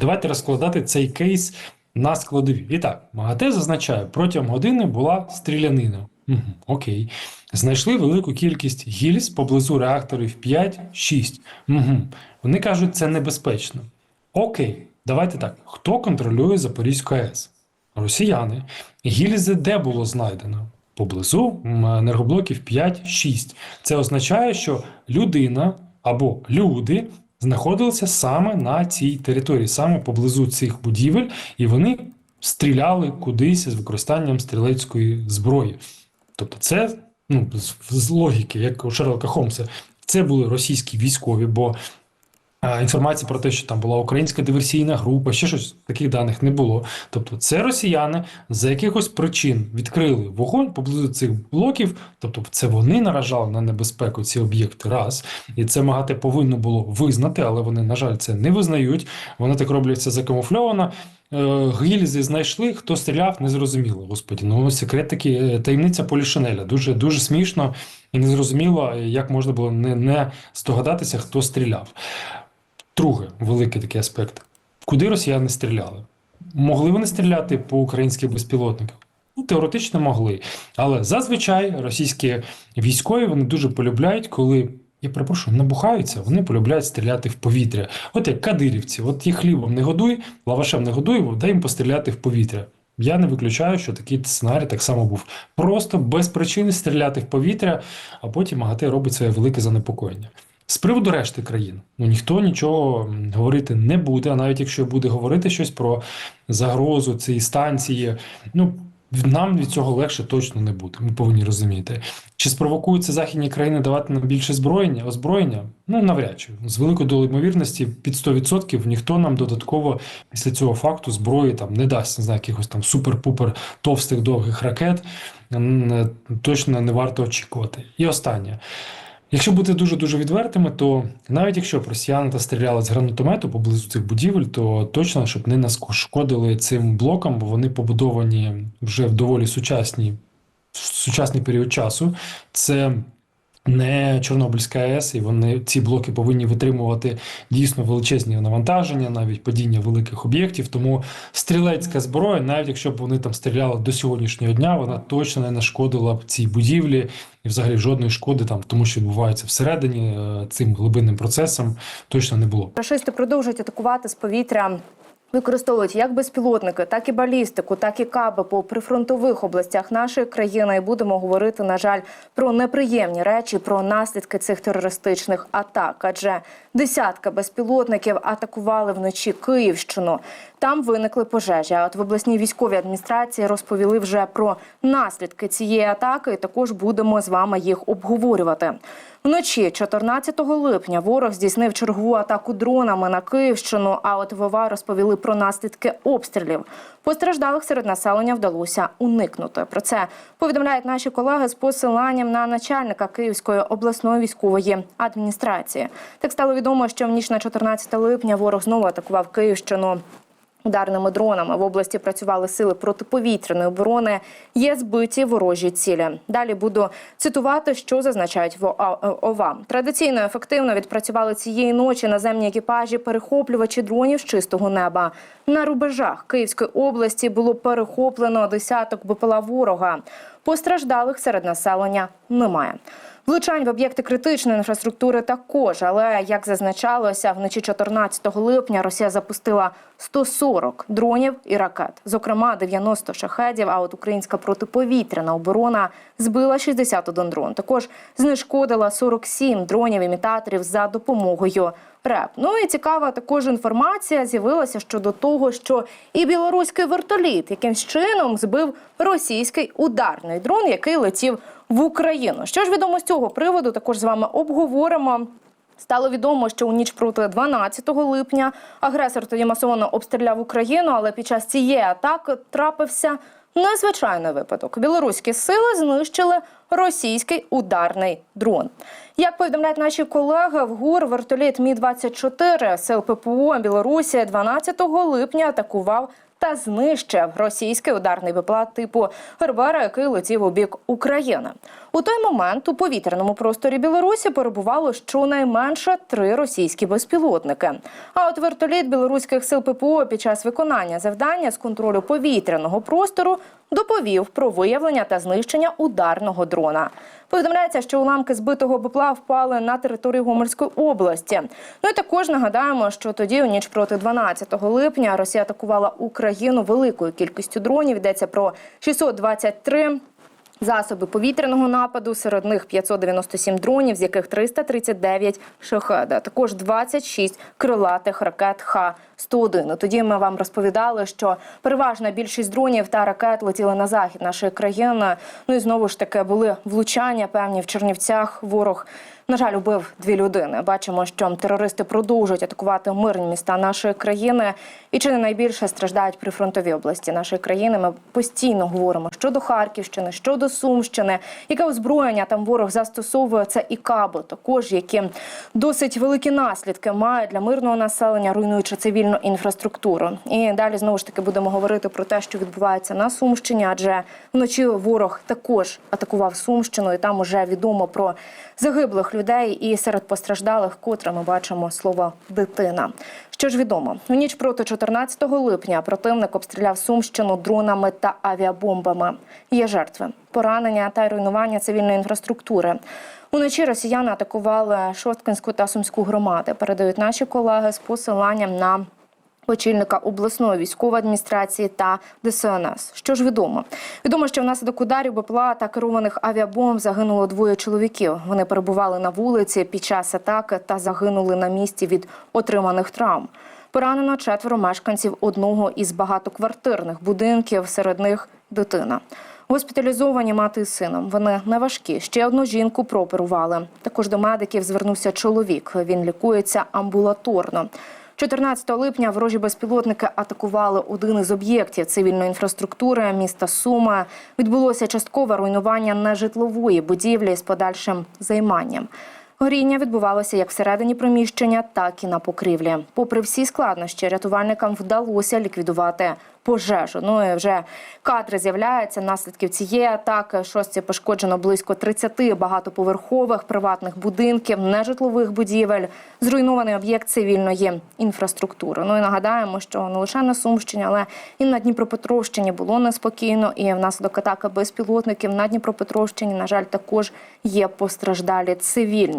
Давайте розкладати цей кейс на складові. І так, МАГАТЕ зазначає, протягом години була стрілянина. Угу, окей. Знайшли велику кількість гільз поблизу реакторів 5-6. Угу. Вони кажуть, це небезпечно. Окей, давайте так. Хто контролює Запорізьку АЕС? Росіяни. Гільзи де було знайдено? Поблизу енергоблоків 5-6. Це означає, що людина або люди знаходилися саме на цій території, саме поблизу цих будівель, і вони стріляли кудись з використанням стрілецької зброї. Тобто, це ну, з, логіки, як у Шерлока Холмса, це були російські військові, бо інформації про те, що там була українська диверсійна група, ще щось таких даних не було. Тобто, це росіяни за якихось причин відкрили вогонь поблизу цих блоків. Тобто, це вони наражали на небезпеку ці об'єкти. Раз і це МАГАТЕ повинно було визнати, але вони, на жаль, це не визнають. Вони так роблять це закамуфльовано. Е, Гільзи знайшли, хто стріляв, не зрозуміло. Господі, ну секрет такий, е, таємниця Полішинеля. Дуже дуже смішно і незрозуміло, як можна було не, не здогадатися, хто стріляв. Друге, великий такий аспект. Куди росіяни стріляли? Могли вони стріляти по українських безпілотниках? Ну, теоретично могли. Але зазвичай російські військові вони дуже полюбляють, коли. Я перепрошую, набухаються, вони полюбляють стріляти в повітря. От як кадирівці, от їх хлібом не годуй, лавашем не годуй, дай їм постріляти в повітря. Я не виключаю, що такий сценарій так само був. Просто без причини стріляти в повітря, а потім МАГАТЕ робить своє велике занепокоєння. З приводу решти країн, ну ніхто нічого говорити не буде, а навіть якщо буде говорити щось про загрозу цієї станції, ну нам від цього легше точно не буде. Ми повинні розуміти. Чи спровокуються західні країни давати нам більше зброєння, озброєння? Ну навряд чи з великою долею ймовірності під 100% ніхто нам додатково після цього факту зброї там не дасть не знаю, якихось там супер-пупер товстих довгих ракет. Точно не варто очікувати. І останнє. Якщо бути дуже дуже відвертими, то навіть якщо б росіяни та стріляли з гранатомету поблизу цих будівель, то точно щоб не нашкодили цим блокам, бо вони побудовані вже в доволі сучасній сучасний період часу. Це не Чорнобильська АЕС, і вони ці блоки повинні витримувати дійсно величезні навантаження, навіть падіння великих об'єктів. Тому стрілецька зброя, навіть якщо б вони там стріляли до сьогоднішнього дня, вона точно не нашкодила б цій будівлі і взагалі жодної шкоди там, тому що відбувається всередині е, цим глибинним процесом, точно не було. Рашисти продовжують атакувати з повітря. Використовують як безпілотники, так і балістику, так і каби по прифронтових областях нашої країни. І будемо говорити, на жаль, про неприємні речі, про наслідки цих терористичних атак. Адже десятка безпілотників атакували вночі Київщину. Там виникли пожежі. А от в обласній військовій адміністрації розповіли вже про наслідки цієї атаки. І також будемо з вами їх обговорювати. Вночі, 14 липня, ворог здійснив чергову атаку дронами на Київщину. А от ВОВА розповіли про наслідки обстрілів. Постраждалих серед населення вдалося уникнути. Про це повідомляють наші колеги з посиланням на начальника Київської обласної військової адміністрації. Так стало відомо, що в ніч на 14 липня ворог знову атакував Київщину. Ударними дронами в області працювали сили протиповітряної оборони. Є збиті ворожі цілі. Далі буду цитувати, що зазначають в ОВА. Традиційно ефективно відпрацювали цієї ночі наземні екіпажі перехоплювачі дронів з чистого неба. На рубежах Київської області було перехоплено десяток БПЛА ворога. Постраждалих серед населення немає. Влучань в об'єкти критичної інфраструктури також, але як зазначалося, вночі 14 липня Росія запустила 140 дронів і ракет, зокрема 90 шахедів. А от українська протиповітряна оборона збила 61 дрон. Також знешкодила 47 дронів імітаторів за допомогою РЕП. Ну і цікава також інформація з'явилася щодо того, що і білоруський вертоліт якимсь чином збив російський ударний дрон, який летів в Україну. Що ж відомо з цього приводу? Також з вами обговоримо. Стало відомо, що у ніч проти 12 липня агресор тоді масово обстріляв Україну, але під час цієї атаки трапився незвичайний випадок. Білоруські сили знищили російський ударний дрон. Як повідомляють наші колеги, в ГУР вертоліт Мі 24 сил ППО Білорусі 12 липня атакував та знищив російський ударний БПЛА типу Гербера, який летів у бік України. У той момент у повітряному просторі Білорусі перебувало щонайменше три російські безпілотники. А от вертоліт білоруських сил ППО під час виконання завдання з контролю повітряного простору доповів про виявлення та знищення ударного дрона. Повідомляється, що уламки збитого БПЛА впали на територію Гомельської області. Ну і також нагадаємо, що тоді, у ніч проти 12 липня, Росія атакувала Україну великою кількістю дронів. Йдеться про 623 Засоби повітряного нападу, серед них 597 дронів, з яких 339 шахеда. Також 26 крилатих ракет Х-101. Тоді ми вам розповідали, що переважна більшість дронів та ракет летіли на захід нашої країни. Ну і знову ж таки були влучання певні в Чернівцях. Ворог на жаль, убив дві людини. Бачимо, що терористи продовжують атакувати мирні міста нашої країни, і чи не найбільше страждають прифронтові області нашої країни. Ми постійно говоримо щодо Харківщини, щодо Сумщини, яке озброєння там ворог застосовує це і каби, також які досить великі наслідки мають для мирного населення, руйнуючи цивільну інфраструктуру. І далі знову ж таки будемо говорити про те, що відбувається на Сумщині, адже вночі ворог також атакував Сумщину, і там уже відомо про загиблих людей і серед постраждалих, котре ми бачимо слово дитина. Що ж відомо, у ніч проти 14 липня противник обстріляв Сумщину дронами та авіабомбами. Є жертви, поранення та руйнування цивільної інфраструктури. Уночі росіяни атакували Шосткинську та Сумську громади. Передають наші колеги з посиланням на очільника обласної військової адміністрації та ДСНС. Що ж відомо? Відомо, що внаслідок ударів БПЛА та керованих авіабомб загинуло двоє чоловіків. Вони перебували на вулиці під час атаки та загинули на місці від отриманих травм. Поранено четверо мешканців одного із багатоквартирних будинків, серед них дитина. Госпіталізовані мати з сином. Вони не важкі. Ще одну жінку прооперували. Також до медиків звернувся чоловік. Він лікується амбулаторно. 14 липня ворожі безпілотники атакували один із об'єктів цивільної інфраструктури міста Сума. Відбулося часткове руйнування нежитлової будівлі з подальшим займанням. Горіння відбувалося як всередині приміщення, так і на покрівлі. Попри всі складнощі, рятувальникам вдалося ліквідувати пожежу. Ну і вже кадри з'являються наслідків цієї атаки. Шостці пошкоджено близько 30 багатоповерхових приватних будинків, нежитлових будівель, зруйнований об'єкт цивільної інфраструктури. Ну і нагадаємо, що не лише на Сумщині, але і на Дніпропетровщині було неспокійно. І внаслідок атаки безпілотників на Дніпропетровщині, на жаль, також є постраждалі цивільні.